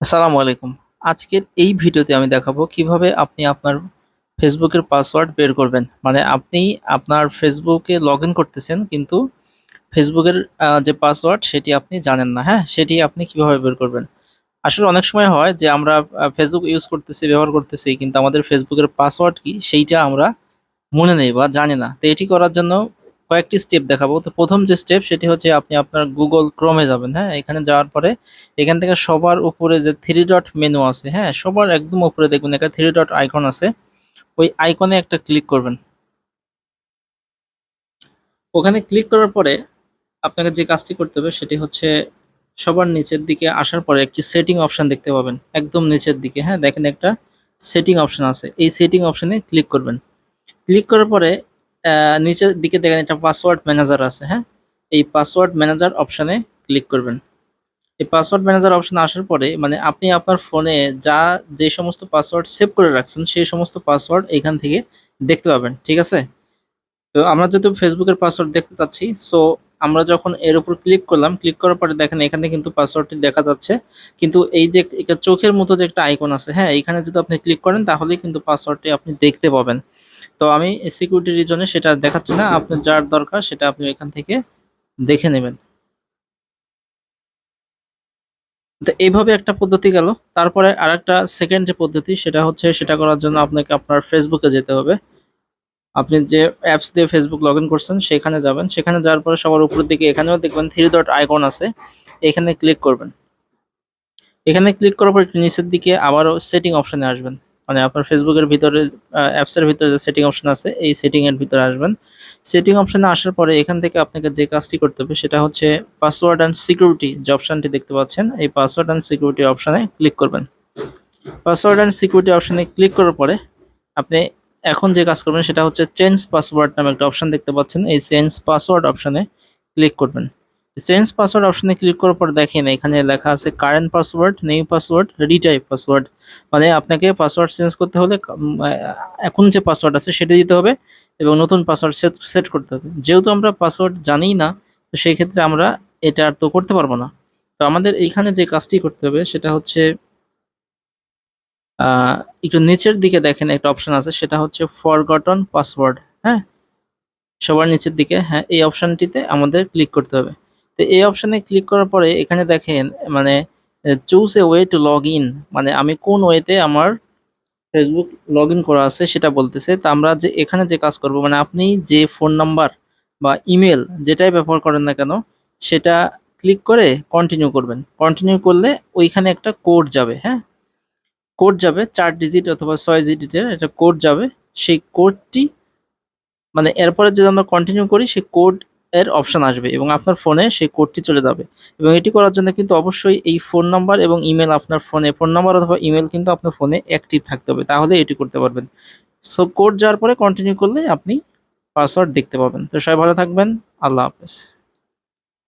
আসসালামু আলাইকুম। আজকের এই ভিডিওতে আমি দেখাবো কীভাবে আপনি আপনার ফেসবুকের পাসওয়ার্ড বের করবেন। মানে আপনি আপনার ফেসবুকে লগইন করতেছেন কিন্তু ফেসবুকের যে পাসওয়ার্ড সেটি আপনি জানেন না, হ্যাঁ? সেটি আপনি কীভাবে বের করবেন। আসলে অনেক সময় হয় যে আমরা ফেসবুক ইউজ করতেছি, ব্যবহার করতেছি কিন্তু আমাদের ফেসবুকের পাসওয়ার্ড কি সেইটা আমরা মনে নেই বা জানি না। তো এটি করার জন্য কয়েকটি স্টেপ দেখাবো। তো প্রথম যে স্টেপ সেটি হচ্ছে আপনি আপনার গুগল এ যাবেন, হ্যাঁ? এখানে যাওয়ার পরে এখান থেকে সবার উপরে যে থ্রি ডট মেনু আছে, হ্যাঁ? সবার একদম উপরে দেখবেন একটা 3 ডট আইকন আছে। ওই আইকনে একটা ক্লিক করবেন। ওখানে ক্লিক করার পরে আপনাকে যে কাজটি করতে হবে সেটি হচ্ছে সবার নিচের দিকে আসার পরে একটি সেটিং অপশন দেখতে পাবেন। একদম নিচের দিকে, হ্যাঁ? দেখেন একটা সেটিং অপশন আছে। এই সেটিং অপশানে ক্লিক করবেন। ক্লিক করার পরে নিচের দিকে দেখেন একটা পাসওয়ার্ড ম্যানেজার আছে, হ্যাঁ? এই পাসওয়ার্ড ম্যানেজার অপশনে ক্লিক করবেন। এই পাসওয়ার্ড ম্যানেজার অপশনে আসার পরে মানে আপনি আপনার ফোনে যা যে সমস্ত পাসওয়ার্ড সেভ করে রাখছেন সেই সমস্ত পাসওয়ার্ড এখান থেকে দেখতে পাবেন। ঠিক আছে? তো আমরা যেহেতু ফেসবুকের পাসওয়ার্ড দেখতে চাচ্ছি সো আমরা যখন এর উপর ক্লিক করলাম, ক্লিক করার পরে দেখেন এখানে কিন্তু পাসওয়ার্ডটি দেখা যাচ্ছে। কিন্তু এই যে চোখের মতো যে একটা আইকন আছে, হ্যাঁ? এখানে যদি আপনি ক্লিক করেন তাহলেই কিন্তু পাসওয়ার্ডটি আপনি দেখতে পাবেন। তো আমি সিকিউরিটি রিজনে সেটা দেখাচ্ছি না। আপনার যার দরকার সেটা আপনি এখান থেকে দেখে নেবেন। তো এইভাবে একটা পদ্ধতি গেল। তারপরে আরেকটা সেকেন্ড যে পদ্ধতি, সেটা হচ্ছে সেটা করার জন্য আপনাকে আপনার ফেসবুকে যেতে হবে। আপনি যে অ্যাপস দিয়ে ফেসবুক লগইন করছেন, সেখানে যাবেন। সেখানে যাওয়ার পরে সবার উপরের দিকে এখানেও দেখবেন 3 ডট আইকন আছে। এখানে ক্লিক করবেন। এখানে ক্লিক করার পর একটু নিচের দিকে আবারও সেটিং অপশনে আসবেন। মানে আপনার ফেসবুকের ভিতরে অ্যাপসের ভিতরে যে সেটিং অপশন আছে, এই সেটিং এর ভিতরে আসবেন। সেটিং অপশনে আসার পরে এখান থেকে আপনাকে যে কাজটি করতে হবে, সেটা হচ্ছে পাসওয়ার্ড অ্যান্ড সিকিউরিটি যে অপশনটি দেখতে পাচ্ছেন, এই পাসওয়ার্ড অ্যান্ড সিকিউরিটি অপশনে ক্লিক করবেন। পাসওয়ার্ড অ্যান্ড সিকিউরিটি অপশনে ক্লিক করার পরে আপনি এখন যে কাজ করবেন, সেটা হচ্ছে চেঞ্জ পাসওয়ার্ড নামে একটা অপশন দেখতে পাচ্ছেন। এই চেঞ্জ পাসওয়ার্ড অপশনে ক্লিক করবেন। চেঞ্জ পাসওয়ার্ড অপশনে ক্লিক করার পর দেখেন এখানে লেখা আছে current password, new password, retype password. মানে আপনাকে পাসওয়ার্ড চেঞ্জ করতে হলে এখন যে পাসওয়ার্ড আছে সেটা দিতে হবে এবং নতুন পাসওয়ার্ড সেট সেট করতে হবে। যেহেতু আমরা পাসওয়ার্ড জানিই না তো সেই ক্ষেত্রে আমরা এটা আর তো করতে পারব না। তো আমাদের এইখানে যে কাজটি করতে হবে সেটা হচ্ছে একটু নিচের দিকে দেখেন একটা অপশন আছে সেটা হচ্ছে ফরগটন পাসওয়ার্ড, হ্যাঁ? সবার নিচের দিকে হ্যাঁ, এই অপশানটিতে আমাদের ক্লিক করতে হবে। তো এই অপশনে ক্লিক করার পরে এখানে দেখেন মানে choose a way to log in মানে আমি কোন ওয়েতে আমার ফেসবুক লগ ইন করা আছে সেটা বলতেছে। তা আমরা যে এখানে যে কাজ করব মানে আপনি যে ফোন নাম্বার বা ইমেল যেটাই ব্যবহার করেন না কেন সেটা ক্লিক করে কন্টিনিউ করবেন। কন্টিনিউ করলে ওইখানে একটা কোড যাবে, হ্যাঁ? কোড যাবে চার ডিজিট অথবা ৬ ডিজিটের একটা কোড যাবে। সেই কোডটি মানে এরপরে যদি আমরা কন্টিনিউ করি সেই কোড এর অপশন আসবে এবং আপনার ফোনে সেই কোডটি চলে যাবে। এবং এটি করার জন্য কিন্তু অবশ্যই এই ফোন নাম্বার এবং ইমেল আপনার ফোনে ফোন নাম্বার অথবা ইমেল কিন্তু আপনার ফোনে অ্যাক্টিভ থাকতে হবে। তাহলে এটি করতে পারবেন। সো কোড যাওয়ার পরে কন্টিনিউ করলে আপনি পাসওয়ার্ড দেখতে পাবেন। তো সবাই ভালো থাকবেন। আল্লাহ হাফেজ।